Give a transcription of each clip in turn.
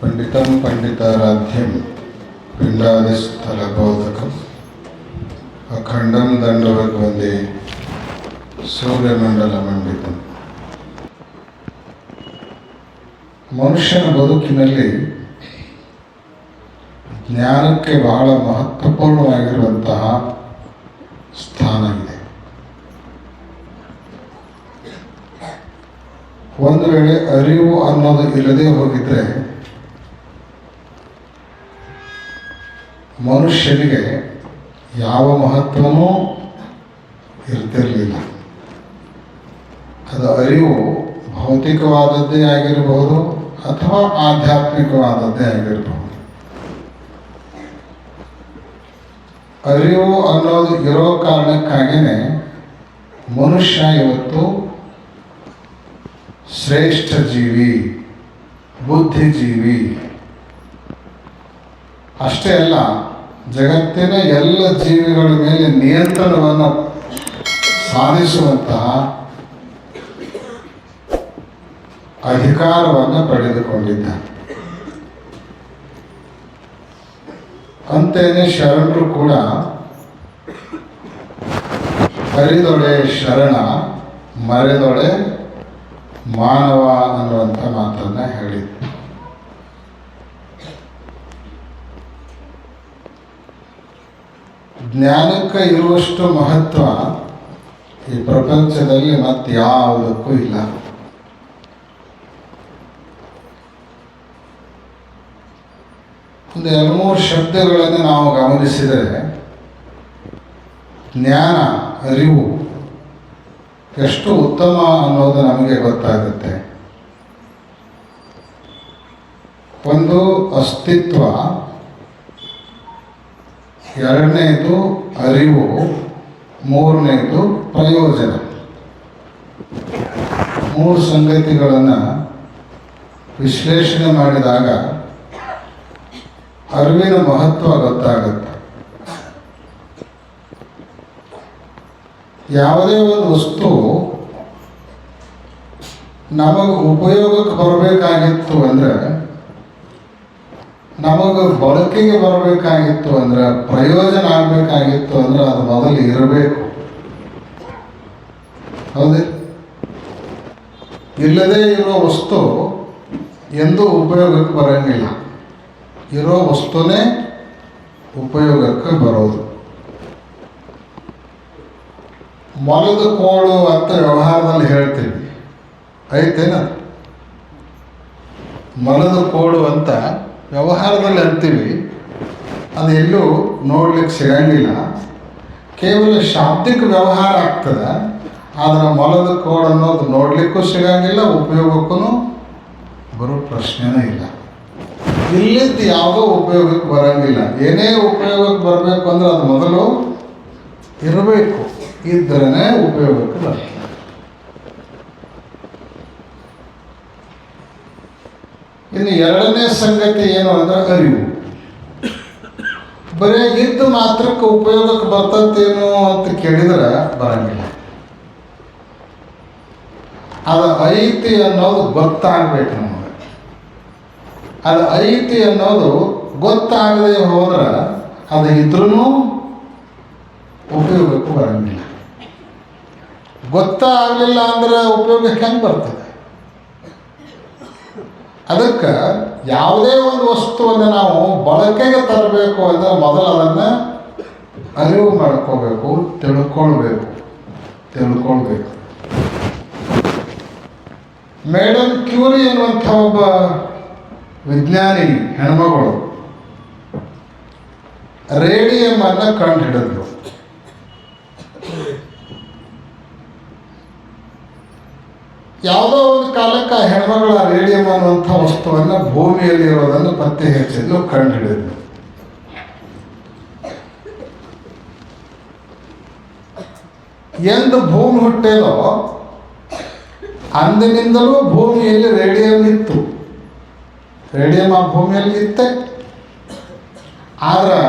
ಪಂಡಿತಂ ಪಂಡಿತಾರಾಧ್ಯಂ ಬೋಧಕ ಅಖಂಡಂ ದಂಡವದ್ವಂದೇ ಸೂರ್ಯಮಂಡಲ ಮಂಡಿತಂ. ಮನುಷ್ಯನ ಬದುಕಿನಲ್ಲಿ ಜ್ಞಾನಕ್ಕೆ ಬಹಳ ಮಹತ್ವಪೂರ್ಣವಾಗಿರುವಂತಹ ಸ್ಥಾನ ಇದೆ. ಒಂದು ವೇಳೆ ಅರಿವು ಅನ್ನೋದು ಇಲ್ಲದೆ ಹೋಗಿದ್ರೆ ಮನುಷ್ಯನಿಗೆ ಯಾವ ಮಹತ್ವನೂ ಇರ್ತಿರಲಿಲ್ಲ. ಅದು ಅರಿವು ಭೌತಿಕವಾದದ್ದೇ ಆಗಿರಬಹುದು ಅಥವಾ ಆಧ್ಯಾತ್ಮಿಕವಾದದ್ದೇ ಆಗಿರಬಹುದು. ಅರಿವು ಅನ್ನೋದು ಇರೋ ಕಾರಣಕ್ಕಾಗಿಯೇ ಮನುಷ್ಯ ಇವತ್ತು ಶ್ರೇಷ್ಠ ಜೀವಿ, ಬುದ್ಧಿಜೀವಿ. ಅಷ್ಟೇ ಅಲ್ಲ, ಜಗತ್ತಿನ ಎಲ್ಲ ಜೀವಿಗಳ ಮೇಲೆ ನಿಯಂತ್ರಣವನ್ನು ಸಾಧಿಸುವಂತಹ ಅಧಿಕಾರವನ್ನು ಪಡೆದುಕೊಂಡಿದ್ದ ಅಂತೇನೆ ಶರಣರು ಕೂಡ ಕರಿದೊಳೆ ಶರಣ, ಮರೆದೊಳೆ ಮಾನವ ಅನ್ನುವಂಥ ಮಾತನ್ನ ಹೇಳಿದ್ರು. ಜ್ಞಾನಕ್ಕೆ ಇರುವಷ್ಟು ಮಹತ್ವ ಈ ಪ್ರಪಂಚದಲ್ಲಿ ಮತ್ತೆ ಯಾವುದಕ್ಕೂ ಇಲ್ಲ. ಒಂದು ಎರಡು ಮೂರು ಶಬ್ದಗಳನ್ನು ನಾವು ಗಮನಿಸಿದರೆ ಜ್ಞಾನ, ಅರಿವು ಎಷ್ಟು ಉತ್ತಮ ಅನ್ನೋದು ನಮಗೆ ಗೊತ್ತಾಗುತ್ತೆ. ಒಂದು ಅಸ್ತಿತ್ವ ಎರಡನೇದು ಅರಿವು, ಮೂರನೇದು ಪ್ರಯೋಜನ. ಮೂರು ಸಂಗತಿಗಳನ್ನು ವಿಶ್ಲೇಷಣೆ ಮಾಡಿದಾಗ ಅರಿವಿನ ಮಹತ್ವ ಗೊತ್ತಾಗುತ್ತೆ. ಯಾವುದೇ ಒಂದು ವಸ್ತು ನಮಗೆ ಉಪಯೋಗಕ್ಕೆ ಬರಬೇಕಾಗಿತ್ತು ಅಂದರೆ ನಮಗೆ ಬಳಕೆಗೆ ಬರಬೇಕಾಗಿತ್ತು ಅಂದ್ರೆ, ಪ್ರಯೋಜನ ಆಗಬೇಕಾಗಿತ್ತು ಅಂದ್ರೆ ಅದು ಮೊದಲು ಇರಬೇಕು. ಹೌದೇ? ಇಲ್ಲದೇ ಇರೋ ವಸ್ತು ಎಂದೂ ಉಪಯೋಗಕ್ಕೆ ಬರಂಗಿಲ್ಲ. ಇರೋ ವಸ್ತುನೇ ಉಪಯೋಗಕ್ಕೆ ಬರೋದು. ಮೊಲದ ಕೋಳು ಅಂತ ವ್ಯವಹಾರದಲ್ಲಿ ಹೇಳ್ತೀವಿ. ಐತೇನ? ಮೊಲದ ಕೋಡು ಅಂತ ವ್ಯವಹಾರದಲ್ಲಿ ಅಂತೀವಿ, ಅದು ಎಲ್ಲೂ ನೋಡ್ಲಿಕ್ಕೆ ಸಿಗಂಗಿಲ್ಲ. ಕೇವಲ ಶಾಬ್ದಿಕ ವ್ಯವಹಾರ ಆಗ್ತದೆ, ಆದರೆ ಮೊಲದ ಕೋಡ್ ಅನ್ನೋದು ನೋಡಲಿಕ್ಕೂ ಸಿಗಂಗಿಲ್ಲ ಉಪಯೋಗಕ್ಕೂ ಬರೋ ಪ್ರಶ್ನೆನೇ ಇಲ್ಲ. ಇಲ್ಲಿದ್ದು ಯಾವುದೋ ಉಪಯೋಗಕ್ಕೆ ಬರೋಂಗಿಲ್ಲ. ಏನೇ ಉಪಯೋಗಕ್ಕೆ ಬರಬೇಕು ಅಂದ್ರೆ ಅದು ಮೊದಲು ಇರಬೇಕು. ಇದ್ರೇ ಉಪಯೋಗಕ್ಕೆ ಬರ್ತದೆ ಇನ್ನು ಎರಡನೇ ಸಂಗತಿ ಏನು ಅಂದ್ರೆ ಅರಿವು. ಬರೀ ಇದ್ದು ಮಾತ್ರಕ್ಕೆ ಉಪಯೋಗಕ್ಕೆ ಬರ್ತತ್ತೇನೋ ಅಂತ ಕೇಳಿದ್ರೆ ಬರಂಗಿಲ್ಲ. ಅದು ಐತಿ ಅನ್ನೋದು ಗೊತ್ತಾಗ್ಬೇಕು ನಮಗೆ. ಅದು ಐತಿ ಅನ್ನೋದು ಗೊತ್ತಾಗದೆ ಹೋದ್ರೆ ಅದು ಇದ್ರೂ ಉಪಯೋಗಕ್ಕೆ ಬರಂಗಿಲ್ಲ. ಗೊತ್ತಾಗಲಿಲ್ಲ ಅಂದ್ರೆ ಉಪಯೋಗಕ್ಕೆ ಹೆಂಗೆ ಬರ್ತದೆ ಅದಕ್ಕೆ ಯಾವುದೇ ಒಂದು ವಸ್ತುವನ್ನು ನಾವು ಬಳಕೆಗೆ ತರಬೇಕು ಅಂದರೆ ಮೊದಲು ಅದನ್ನು ಅರಿವು ಮಾಡ್ಕೋಬೇಕು, ತಿಳ್ಕೊಳ್ಬೇಕು ತಿಳ್ಕೊಳ್ಬೇಕು. ಮೇಡಮ್ ಕ್ಯೂರಿ ಅನ್ನುವಂಥ ಒಬ್ಬ ವಿಜ್ಞಾನಿ, ಹೆಣ್ಮಗಳು, ರೇಡಿಯಂ ಅನ್ನ ಕಂಡು ಹಿಡಿದ್ರು ಯಾವುದೋ ಒಂದು ಕಾಲಕ್ಕೆ ಹೆಣ್ಮಗಳ ರೇಡಿಯಂ ಅನ್ನುವಂಥ ವಸ್ತುವನ್ನು ಭೂಮಿಯಲ್ಲಿ ಇರೋದನ್ನು ಪತ್ತೆ ಹೆಚ್ಚಿದ್ದು ಕಂಡು ಹಿಡಿದ್ರು ಎಂದು ಭೂಮಿ ಹುಟ್ಟೇನೋ ಅಂದಿನಿಂದಲೂ ಭೂಮಿಯಲ್ಲಿ ರೇಡಿಯಂ ಇತ್ತು. ರೇಡಿಯಂ ಆ ಭೂಮಿಯಲ್ಲಿ ಇತ್ತೆ. ಆದ್ರೆ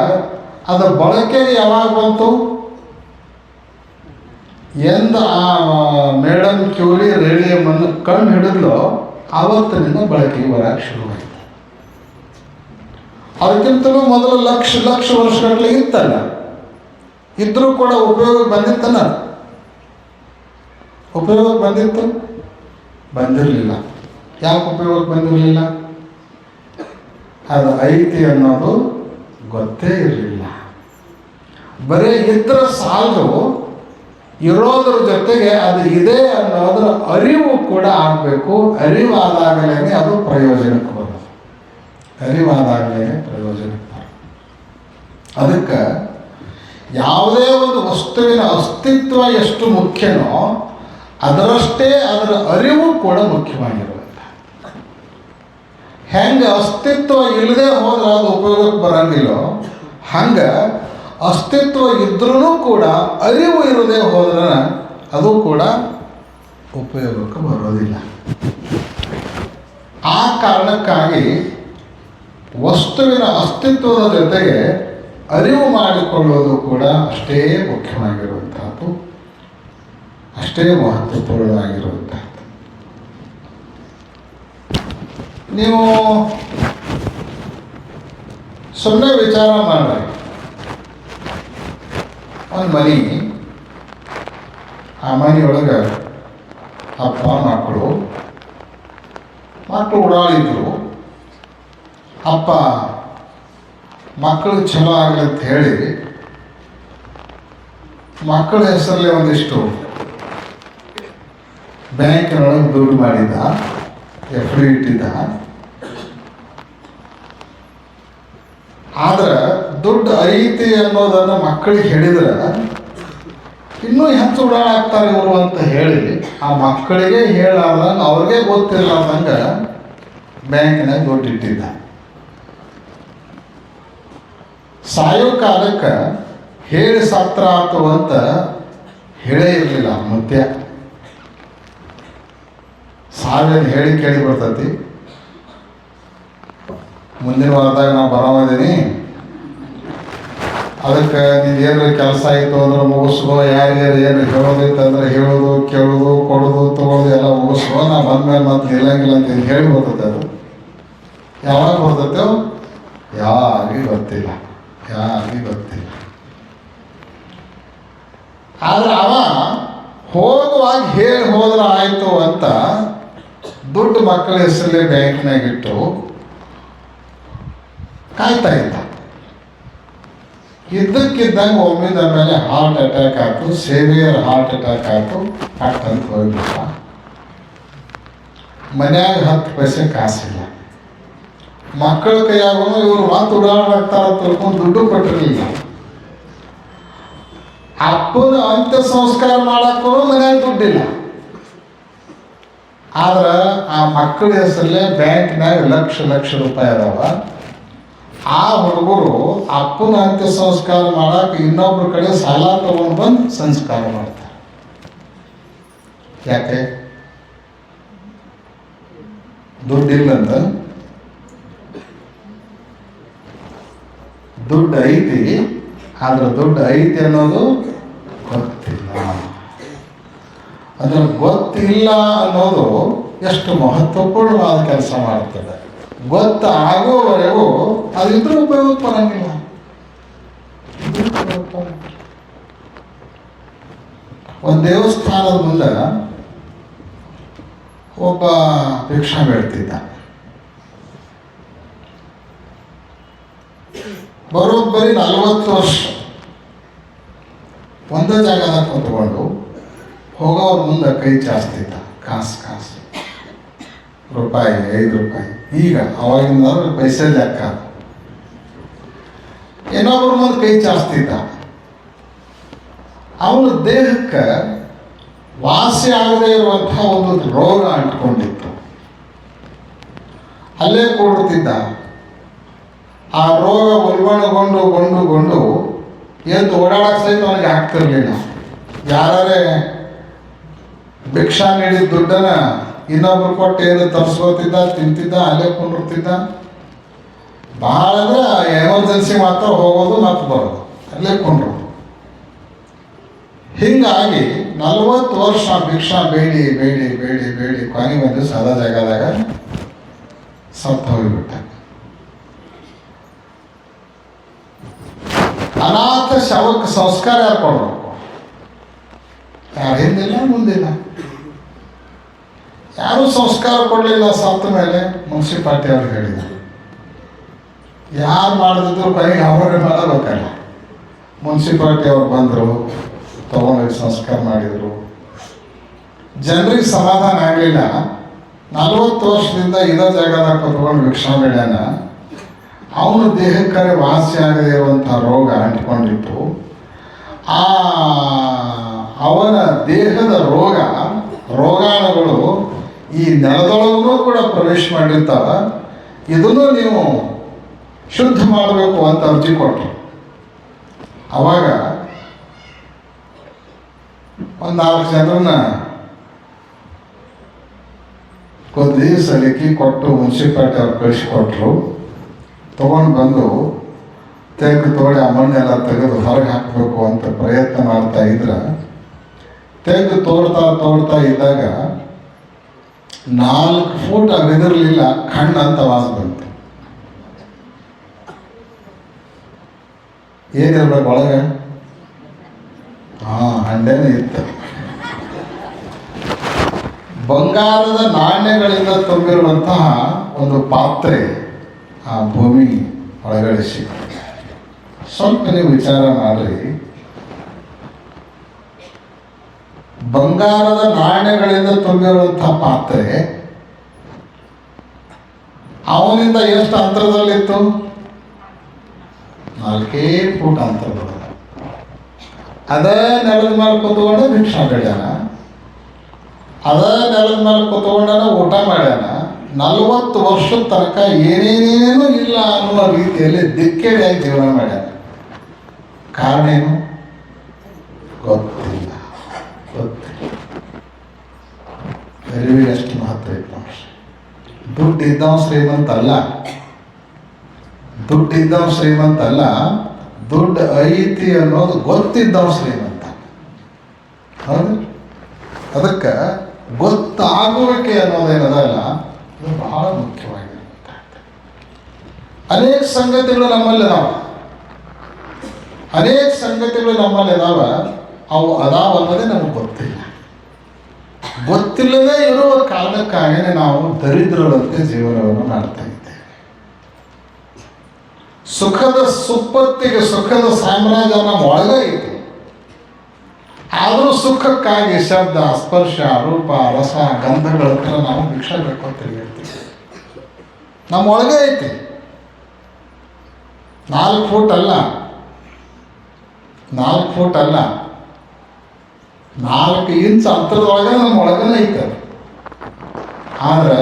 ಅದರ ಬಳಕೆ ಯಾವಾಗ ಬಂತು? ಎಂದ ಆ ಮೇಡಮ್ ಕ್ಯೂರಿ ರೇಡಿಯಮನ್ನು ಕಣ್ಣು ಹಿಡಿದ್ಲೋ, ಆವತ್ತಿನಿಂದ ಬಳಕೆಗೆ ಬರೋಕ್ಕೆ ಶುರುವಾಯಿತು. ಅದಕ್ಕಿಂತಲೂ ಮೊದಲು ಲಕ್ಷ ಲಕ್ಷ ವರ್ಷಗಟ್ಟಲೆ ಇತ್ತಲ್ಲ. ಇದ್ದರೂ ಕೂಡ ಉಪಯೋಗ ಬಂದಿತ್ತಲ್ಲ ಉಪಯೋಗ ಬಂದಿತ್ತು? ಬಂದಿರಲಿಲ್ಲ. ಯಾಕೆ ಉಪಯೋಗ ಬಂದಿರಲಿಲ್ಲ? ಅದು ಐತಿ ಅನ್ನೋದು ಗೊತ್ತೇ ಇರಲಿಲ್ಲ. ಬರೀ ಇದ್ರ ಸಾಲದು ಇರೋದ್ರ ಜೊತೆಗೆ ಅದು ಇದೆ ಅನ್ನೋದ್ರ ಅರಿವು ಕೂಡ ಆಗಬೇಕು. ಅರಿವಾದಾಗಲೇ ಅದು ಪ್ರಯೋಜನಕ್ಕೆ ಬರೋದು ಅರಿವಾದಾಗಲೇ ಪ್ರಯೋಜನಕ್ಕೆ ಅದಕ್ಕೆ ಯಾವುದೇ ಒಂದು ವಸ್ತುವಿನ ಅಸ್ತಿತ್ವ ಎಷ್ಟು ಮುಖ್ಯನೋ ಅದರಷ್ಟೇ ಅದರ ಅರಿವು ಕೂಡ ಮುಖ್ಯವಾಗಿರುತ್ತೆ. ಹೆಂಗೆ ಅಸ್ತಿತ್ವ ಇಲ್ಲದೆ ಹೋದ್ರೆ ಅದು ಉಪಯೋಗಕ್ಕೆ ಬರಂಗಿಲ್ಲೋ, ಹಂಗೆ ಅಸ್ತಿತ್ವ ಇದ್ರೂ ಕೂಡ, ಅರಿವು ಇರದೆ ಹೋದ್ರೆ ಅದು ಕೂಡ ಉಪಯೋಗಕ್ಕೆ ಬರೋದಿಲ್ಲ. ಆ ಕಾರಣಕ್ಕಾಗಿ ವಸ್ತುವಿನ ಅಸ್ತಿತ್ವದ ಜೊತೆಗೆ ಅರಿವು ಮಾಡಿಕೊಳ್ಳೋದು ಕೂಡ ಅಷ್ಟೇ ಮುಖ್ಯವಾಗಿರುವಂತಹದ್ದು, ಅಷ್ಟೇ ಮಹತ್ವಪೂರ್ಣವಾಗಿರುವಂತಹದ್ದು. ನೀವು ಸುಮ್ಮನೆ ವಿಚಾರ ಮಾಡ್ರಿ. ಒಂದು ಮನೆ ಆ ಮನೆಯೊಳಗೆ ಅಪ್ಪ ಮಕ್ಕಳು ಮಕ್ಕಳು ಓಡಾಡಿದ್ರು. ಅಪ್ಪ ಮಕ್ಕಳು ಚಲೋ ಆಗಲಿ ಅಂತ ಹೇಳಿ, ಮಕ್ಕಳ ಹೆಸರಲ್ಲೇ ಒಂದಿಷ್ಟು ಬ್ಯಾಂಕಿನೊಳಗೆ ದುಡ್ಡು ಮಾಡಿದ್ದ, ಎಫ್ ಡಿ ಇಟ್ಟಿದ್ದ. ಆದ್ರೆ ದುಡ್ಡು ಐತಿ ಅನ್ನೋದನ್ನು ಮಕ್ಕಳಿಗೆ ಹೇಳಿದ್ರೆ ಇನ್ನೂ ಹೆಚ್ಚು ಓಡಾಡ್ತಾರೆ ಇವರು ಅಂತ ಹೇಳಿ ಆ ಮಕ್ಕಳಿಗೆ ಹೇಳಾರ್ದಂಗೆ ಅವ್ರಿಗೆ ಗೊತ್ತಿರ್ಲಾರ್ದಂಗೆ ಬ್ಯಾಂಕ್ನಾಗ ದುಡ್ಡು ಇಟ್ಟಿದ್ದ. ಸಾಯೋ ಕಾಲಕ್ಕೆ ಹೇಳಿ ಸತ್ರ ಆತು ಅಂತ ಹೇಳೇ ಇರಲಿಲ್ಲ ಮುತ್ಯ. ಸಾವಿನ ಹೇಳಿ ಕೇಳಿ ಬರ್ತೈತಿ. ಮುಂದಿನ ವಾರದಾಗ ನಾವು ಬರೋದಿನಿ ಅದಕ್ಕೆ ನೀವು ಏನು ಕೆಲಸ ಆಯಿತು ಅಂದ್ರೆ ಮುಗಿಸ್ಕೋ. ಯಾರ್ಯಾರು ಏನು ಹೇಳೋದಿತ್ತು ಅಂದ್ರೆ ಹೇಳೋದು, ಕೇಳೋದು, ಕೊಡೋದು, ತೊಗೊಳೋದು ಎಲ್ಲ ಮುಗಿಸ್ಕೋ. ನಾ ಬಂದ್ಮೇಲೆ ಮತ್ತೆ ನಿಲ್ಲಂಗಿಲ್ಲ ಅಂತ ಹೇಳಿ ಬರ್ತೈತೆ ಅದು. ಯಾವಾಗ ಬರ್ತೈತೆ ಯಾರಿಗೂ ಗೊತ್ತಿಲ್ಲ. ಯಾರಿಗೂ ಗೊತ್ತಿಲ್ಲ. ಆದ್ರೆ ಅವ ಹೋಗುವಾಗ ಹೇಳಿ ಹೋದ್ರೆ ಆಯಿತು ಅಂತ ದುಡ್ಡು ಮಕ್ಕಳ ಹೆಸರಲ್ಲಿ ಬ್ಯಾಂಕ್ನಾಗ ಇಟ್ಟು ಕಾಯ್ತಾ ಇದ್ದ ಇದ್ದಕ್ಕಿದ್ದಂಗೆ ಒಮ್ಮಿದ ಮೇಲೆ ಹಾರ್ಟ್ ಅಟ್ಯಾಕ್ ಆಯ್ತು ಸೇವಿಯರ್ ಹಾರ್ಟ್ ಅಟ್ಯಾಕ್ ಆಯ್ತು ಕಟ್ ಅಂತ ಹೋಗ್ಬಿಟ್ಟ ಮನ್ಯಾಗ ಹತ್ತು ಪೈಸೆ ಕಾಸಿಲ್ಲ. ಮಕ್ಕಳ ಕೈಯಾಗೂ ಇವರು ಮಾತು ಉಡಾಡ್ತಾರ ತಿಳ್ಕೊಂಡು ದುಡ್ಡು ಕೊಟ್ಟಿರಲಿಲ್ಲ. ಅಪ್ಪನ ಅಂತ್ಯ ಸಂಸ್ಕಾರ ಮಾಡಕ್ಕೂ ಮನ್ಯಾಗ ದುಡ್ಡಿಲ್ಲ. ಆದ್ರೆ ಆ ಮಕ್ಕಳ ಹೆಸರಲ್ಲೇ ಬ್ಯಾಂಕ್ನಾಗ ಲಕ್ಷ ಲಕ್ಷ ರೂಪಾಯಿ ಅದಾವ. ಆ ಹುಡುಗರು ಅಪ್ಪನ ಅಂತ್ಯ ಸಂಸ್ಕಾರ ಮಾಡಕ್ಕೆ ಇನ್ನೊಬ್ರ ಕಡೆ ಸಾಲ ತಗೊಂಡು ಬಂದು ಸಂಸ್ಕಾರ ಮಾಡ್ತಾರೆ. ಯಾಕೆ ದುಡ್ಡಿಲ್ಲಂತ ದುಡ್ಡು ಐತಿ, ಆದ್ರೆ ದುಡ್ಡು ಐತಿ ಅನ್ನೋದು ಗೊತ್ತಿಲ್ಲ. ಅದ್ರ ಗೊತ್ತಿಲ್ಲ ಅನ್ನೋದು ಎಷ್ಟು ಮಹತ್ವಪೂರ್ಣವಾದ ಕೆಲಸ ಮಾಡ್ತದೆ. ಗೊತ್ತಾಗೋವರೆಗೂ ಅದಿದ್ರೂ ಉಪಯೋಗ ಬರಂಗಿಲ್ಲ. ಒಂದು ದೇವಸ್ಥಾನದ ಮುಂದೆ ಒಬ್ಬ ಭಿಕ್ಷಾ ಬೇಡ್ತಿದ್ದ ಬರೋಬ್ಬರಿ ನಲವತ್ತು ವರ್ಷ. ಒಂದೇ ಜಾಗದಾಗ ಕುತ್ಕೊಂಡು ಹೋಗೋವ್ರ ಮುಂದೆ ಕೈ ಚಾಸ್ತಿದ್ದ ಕಾಸು ಕಾಸು. ರೂಪಾಯಿ, ಐದು ರೂಪಾಯಿ. ಈಗ ಅವಾಗಿಂದ ಪೈಸೆ ಲೆಕ್ಕ. ಇನ್ನೊಬ್ಬರು ಒಂದು ಕೈ ಚಾಸ್ತಿದ್ದ ಅವನ ದೇಹಕ್ಕೆ ವಾಸಿ ಆಗದೇ ಇರುವಂಥ ಒಂದು ರೋಗ ಅಂಟ್ಕೊಂಡಿತ್ತು ಅಲ್ಲೇ ಕೂಡುತ್ತಿದ್ದ ಆ ರೋಗ ಉಲ್ಬಣಗೊಂಡು ಗೊಂಡುಗೊಂಡು ಎದ್ದು ಓಡಾಡಕ್ಕೆ ಸಹಿತ ಅವನಿಗೆ ಆಗ್ತಿರ್ಲಿಲ್ಲ. ಯಾರೇ ಭಿಕ್ಷಾ ನೀಡಿದ ದುಡ್ಡನ್ನ ಇನ್ನೊಬ್ರು ಕೊಟ್ಟು ಏನು ತರಿಸ್ಕೋತಿದ್ದ ತಿಂತಿದ್ದ, ಅಲ್ಲೇ ಕುಂಡಿರ್ತಿದ್ದ ಭಾಳ ಅಂದ್ರೆ ಎಮರ್ಜೆನ್ಸಿ ಮಾತ್ರ ಹೋಗೋದು ಮತ್ತು ಬರೋದು. ಅಲ್ಲೇ ಕುಂಡ್ರು ಹಿಂಗಾಗಿ ನಲ್ವತ್ತು ವರ್ಷ ಭಿಕ್ಷಾ ಬೇಡಿ ಬೇಡಿ ಬೇಡಿ ಬೇಡಿ, ಕೊನೆ ಬಂದು ಸದ ಜಾಗದಾಗ ಸತ್ತು ಹೋಗಿಬಿಟ್ಟ. ಅನಾಥ ಶವಕ್ಕೆ ಸಂಸ್ಕಾರ ಯಾರು ಕೊಡ್ಬೇಕು? ಯಾರು ಹಿಂದಿಲ್ಲ, ಮುಂದಿಲ್ಲ. ಯಾರು ಸಂಸ್ಕಾರ ಕೊಡಲಿಲ್ಲ ಸತ್ತ ಮೇಲೆ ಮುನ್ಸಿಪಾಲ್ಟಿ ಅವ್ರು ಹೇಳಿದರು. ಯಾರು ಮಾಡಿದ್ರು ಕೈ ಅವರೇ ಮಾಡಬೇಕಲ್ಲ ಮುನ್ಸಿಪಾಲ್ಟಿ ಅವ್ರು ಬಂದರು, ತಗೊಂಡೋಗಿ ಸಂಸ್ಕಾರ ಮಾಡಿದರು. ಜನರಿಗೆ ಸಮಾಧಾನ ಆಗಲಿಲ್ಲ. ನಲವತ್ತು ವರ್ಷದಿಂದ ಇದೇ ಜಾಗದಾಗ ಕುತ್ಕೊಂಡು ಬೆಳ್ಯಾನ ಅವನು ದೇಹಕ್ಕರೆ ವಾಸಿ ಆಗದೇ ಇರುವಂಥ ರೋಗ ಅಂಟ್ಕೊಂಡಿತ್ತು. ಆ ಅವನ ದೇಹದ ರೋಗ, ರೋಗಾಣುಗಳು ಈ ನೆಲದೊಳಗೂ ಕೂಡ ಪ್ರವೇಶ ಮಾಡಿರ್ತಾರ, ಇದನ್ನು ನೀವು ಶುದ್ಧ ಮಾಡಬೇಕು ಅಂತ ಅರ್ಜಿ ಕೊಟ್ಟರು ಅವಾಗ ಒಂದು ನಾಲ್ಕು ಜನರನ್ನ ಕೊದ್ದಿ ಸಲಿಕಿ ಕೊಟ್ಟು ಮುನ್ಸಿಪಾಲ್ಟಿ ಅವ್ರು ಕಳಿಸ್ಕೊಟ್ರು. ತೊಗೊಂಡು ಬಂದು ತೆಗೆದು ತೋಡಿ ಆ ಮಣ್ಣೆಲ್ಲ ತೆಗೆದು ಹೊರಗೆ ಹಾಕಬೇಕು ಅಂತ ಪ್ರಯತ್ನ ಮಾಡ್ತಾ ಇದ್ರ. ತೆಗೆದು ತೋಡ್ತಾ ತೋಡ್ತಾ ಇದ್ದಾಗ ನಾಲ್ಕು ಫೂಟ್ ಅಗದಿರಲಿಲ್ಲ, ಕಣ್ಣು ಅಂತ ವಾಸ ಬಂತು. ಏನಿರ್ಬೇಕು ಒಳಗೆ ಹಾ, ಹಂಡೇನೆ ಇತ್ತು. ಬಂಗಾರದ ನಾಣ್ಯಗಳಿಂದ ತುಂಬಿರುವಂತಹ ಒಂದು ಪಾತ್ರೆ ಆ ಭೂಮಿ ಒಳಗಡೆ ಸಿಗ್ತದೆ ಸ್ವಲ್ಪ ನೀವು ವಿಚಾರ ಮಾಡ್ರಿ. ಬಂಗಾರದ ನಾಣ್ಯಗಳಿಂದ ತುಂಬಿರುವಂತಹ ಪಾತ್ರೆ ಅವನಿಂದ ಎಷ್ಟು ಅಂತರದಲ್ಲಿತ್ತು? ನಾಲ್ಕೇ ಫೂಟ್ ಅಂತರದಲ್ಲಿ ಅದೇ ನೆಲದ ಮೇಲೆ ಕೂತ್ಕೊಂಡು ಭಿಕ್ಷಾ ಬೆಳ್ಯಾನ ಅದೇ ನೆಲದ ಮೇಲೆ ಕೂತ್ಕೊಂಡನ ಊಟ ಮಾಡ್ಯಾನ. ನಲ್ವತ್ತು ವರ್ಷದ ತನಕ ಏನೇನೇನು ಇಲ್ಲ ಅನ್ನುವ ರೀತಿಯಲ್ಲಿ ದಿಕ್ಕೇಡಿಯಾಗಿ ಜೀವನ ಮಾಡ್ಯಾನ. ಕಾರಣ ಏನು? ಗೊತ್ತಿಲ್ಲ. ಅರಿವಿಗೆ ಎಷ್ಟು ಮಹತ್ವ ಇತ್ತು ದುಡ್ಡು ಶ್ರೀಮಂತ ಅಲ್ಲ. ದುಡ್ಡು ಶ್ರೀಮಂತ ಅಲ್ಲ. ದುಡ್ಡು ಐತಿ ಅನ್ನೋದು ಗೊತ್ತಿದ್ದವ ಶ್ರೀಮಂತ. ಹೌದು? ಅದಕ್ಕೆ ಗೊತ್ತಾಗುವಿಕೆ ಅನ್ನೋದೇನದಲ್ಲ ಇದು ಬಹಳ ಮುಖ್ಯವಾಗಿದೆ ಅನೇಕ ಸಂಗತಿಗಳು ನಮ್ಮಲ್ಲಿ ಅದಾವ. ಅನೇಕ ಸಂಗತಿಗಳು ನಮ್ಮಲ್ಲಿ ಅದಾವ. ಅವು ಅದಾವ ಅನ್ನೋದೇ ನಮಗೆ ಗೊತ್ತಿಲ್ಲ. ಗೊತ್ತಿಲ್ಲದೆ ಇರುವ ಕಾರಣಕ್ಕಾಗಿಯೇ ನಾವು ದರಿದ್ರರಂತೆ ಜೀವನವನ್ನು ಮಾಡ್ತಾ ಇದ್ದೇವೆ. ಸುಖದ ಸುಪ್ಪತ್ತಿಗೆ ಸುಖದ ಸಾಮ್ರಾಜ್ಯ ನಮ್ಮ ಒಳಗೆ ಐತಿ ಆದರೂ ಸುಖಕ್ಕಾಗಿ ಶಬ್ದ, ಸ್ಪರ್ಶ, ರೂಪ, ರಸ, ಗಂಧಗಳ ಹತ್ರ ನಾವು ಬೇಕು ಅಂತ ತಿರುಗಿರ್ತೀವಿ. ನಮ್ಮ ಒಳಗೆ ಐತಿ. ನಾಲ್ಕು ಫೂಟ್ ಅಲ್ಲ. ನಾಲ್ಕು ಫೂಟ್ ಅಲ್ಲ. ನಾಲ್ಕು ಇಂಚ್ ಅಂತರದೊಳಗ ನಮ್ಮ ಒಳಗನೆ ಐತೆ. ಆದ್ರೆ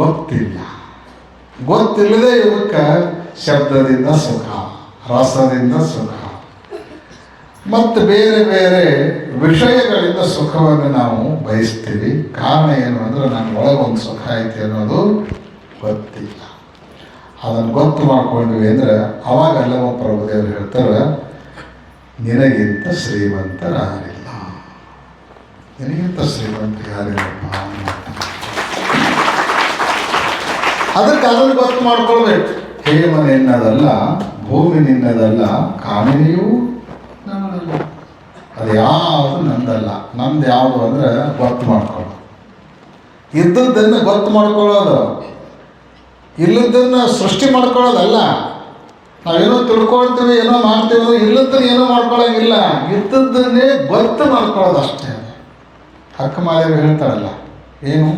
ಗೊತ್ತಿಲ್ಲ. ಗೊತ್ತಿಲ್ಲದೆ ಇವಕ್ಕೆ ಶಬ್ದದಿಂದ ಸುಖ, ರಸದಿಂದ ಸುಖ. ಮತ್ತು ಬೇರೆ ಬೇರೆ ವಿಷಯಗಳಿಂದ ಸುಖವನ್ನು ನಾವು ಬಯಸ್ತೀವಿ. ಕಾರಣ ಏನು ಅಂದರೆ ನನ್ನ ಒಳಗೊಂದು ಸುಖ ಐತಿ ಅನ್ನೋದು ಗೊತ್ತಿಲ್ಲ. ಅದನ್ನು ಗೊತ್ತು ಮಾಡ್ಕೊಂಡ್ವಿ ಅಂದರೆ ಅವಾಗ ಅಲ್ಲವ ಪ್ರಭುದೇವರು ಹೇಳ್ತಾರೆ, ನಿನಗಿಂತ ಶ್ರೀಮಂತರಾರಿಲ್ಲ ನಿನಗಿಂತ ಶ್ರೀಮಂತ ಯಾರಿಲ್ಲಪ್ಪ ಅದಕ್ಕೆ ಅದನ್ನು ಗೊತ್ತು ಮಾಡ್ಕೊಳ್ಬೇಕು. ಹೇಮ ನಿನ್ನದಲ್ಲ ಭೂಮಿ ನಿನ್ನದಲ್ಲ, ಕಾಮಿನಿಯೂ ನನ್ನದಲ್ಲ. ಅದು ಯಾವುದು ನಂದಲ್ಲ. ನಂದು ಯಾವುದು ಅಂದರೆ ಗೊತ್ತು ಮಾಡ್ಕೊಳ್ಳೋದು. ಇದ್ದದ್ದನ್ನು ಗೊತ್ತು ಮಾಡ್ಕೊಳ್ಳೋದು. ಇಲ್ಲದನ್ನು ಸೃಷ್ಟಿ ಮಾಡ್ಕೊಳ್ಳೋದಲ್ಲ. ನಾವೇನೋ ತಿಳ್ಕೊಳ್ತೀವಿ, ಏನೋ ಮಾಡ್ತೀವಿ ಇಲ್ಲದನ್ನ ಏನೋ ಮಾಡ್ಕೊಳ್ಳೋಂಗಿಲ್ಲ. ಇದ್ದದ್ದನ್ನೇ ಗೊತ್ತು ಮಾಡ್ಕೊಳ್ಳೋದು ಅಷ್ಟೇ. ಹಕ್ಕ ಹೇಳ್ತಾರಲ್ಲ, ಏನು?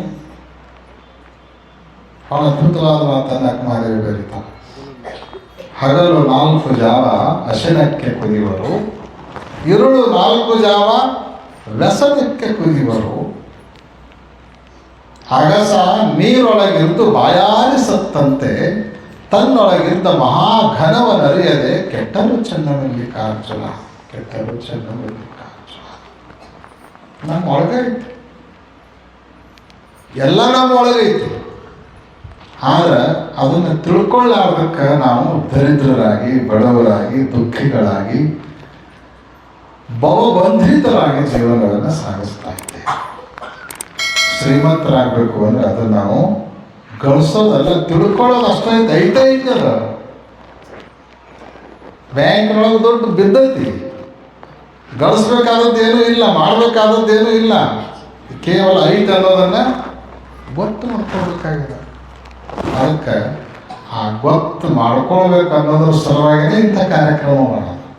ಬಹಳ ಅದ್ಭುತವಾದ ಮಾತನ್ನು ಅಕ್ಕಮಾಲೆಯವರು ಬರೀತಾಳೆ ಹಗಲು ನಾಲ್ಕು ಜಾವ ಅಶನಕ್ಕೆ ಕುದಿವರು, ಇರುಳು ನಾಲ್ಕು ಜಾವ ವ್ಯಸನಕ್ಕೆ ಕುದಿವರು. ಅಗಸ ನೀರೊಳಗಿದ್ದು ಬಾಯಾರಿಸತ್ತಂತೆ ತನ್ನೊಳಗಿದ್ದ ಮಹಾಘನವನ್ನರಿಯದೆ ಕೆಟ್ಟರು ಚೆನ್ನಮಲ್ಲಿ ಕಾರ್ಜುನ ಕೆಟ್ಟರು ಚೆನ್ನಮಲ್ಲಿ ನಮ್ಮ ಒಳಗೈತಿ ಎಲ್ಲ ನಮ್ಮ ಒಳಗೈತಿ ಆದ್ರೆ ಅದನ್ನು ತಿಳ್ಕೊಳ್ಳಾರ್ದಕ್ಕೆ ನಾವು ದರಿದ್ರರಾಗಿ, ಬಡವರಾಗಿ, ದುಃಖಿಗಳಾಗಿ ಬಹುಬಂಧಿತರಾಗಿ ಜೀವನಗಳನ್ನು ಸಾಗಿಸ್ತಾ ಇದ್ದೇವೆ. ಶ್ರೀಮಂತರಾಗಬೇಕು ಅಂದ್ರೆ ಅದು ನಾವು ಗಳಿಸೋದಲ್ಲ, ತಿಳ್ಕೊಳ್ಳೋದು ಅಷ್ಟೇ ಐತೆ ಐತಲ್ಲ ಬ್ಯಾಂಕ್ನೊಳಗೆ ದುಡ್ಡು ಬಿದ್ದೈತಿ. ಗಳಿಸ್ಬೇಕಾದದ್ದೇನೂ ಇಲ್ಲ, ಮಾಡಬೇಕಾದದ್ದೇನೂ ಇಲ್ಲ. ಕೇವಲ ಐತೆ ಅನ್ನೋದನ್ನು ಗೊತ್ತು ಮಾಡ್ಕೊಳ್ಬೇಕಾಗಿದೆ. ಅದಕ್ಕೆ ಆ ಗೊತ್ತು ಮಾಡ್ಕೊಳ್ಬೇಕು ಅನ್ನೋದ್ರ ಸಲುವಾಗಿನೇ ಇಂಥ ಕಾರ್ಯಕ್ರಮ ಮಾಡೋದು.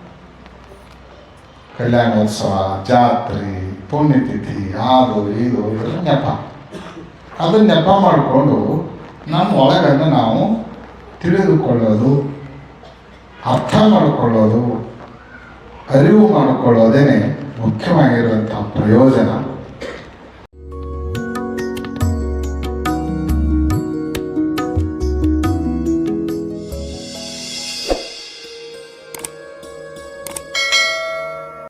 ಕಲ್ಯಾಣೋತ್ಸವ, ಜಾತ್ರೆ, ಪುಣ್ಯತಿಥಿ ಅದು ಇದು ಇದ್ರ ನೆಪ. ಅದನ್ನ ನೆಪ ಮಾಡಿಕೊಂಡು ನಮ್ಮ ಒಳಗನ್ನು ನಾವು ತಿಳಿದುಕೊಳ್ಳೋದು, ಅರ್ಥ ಮಾಡಿಕೊಳ್ಳೋದು ಅರಿವು ಮಾಡಿಕೊಳ್ಳೋದೇನೆ ಮುಖ್ಯವಾಗಿರುವಂಥ ಪ್ರಯೋಜನ.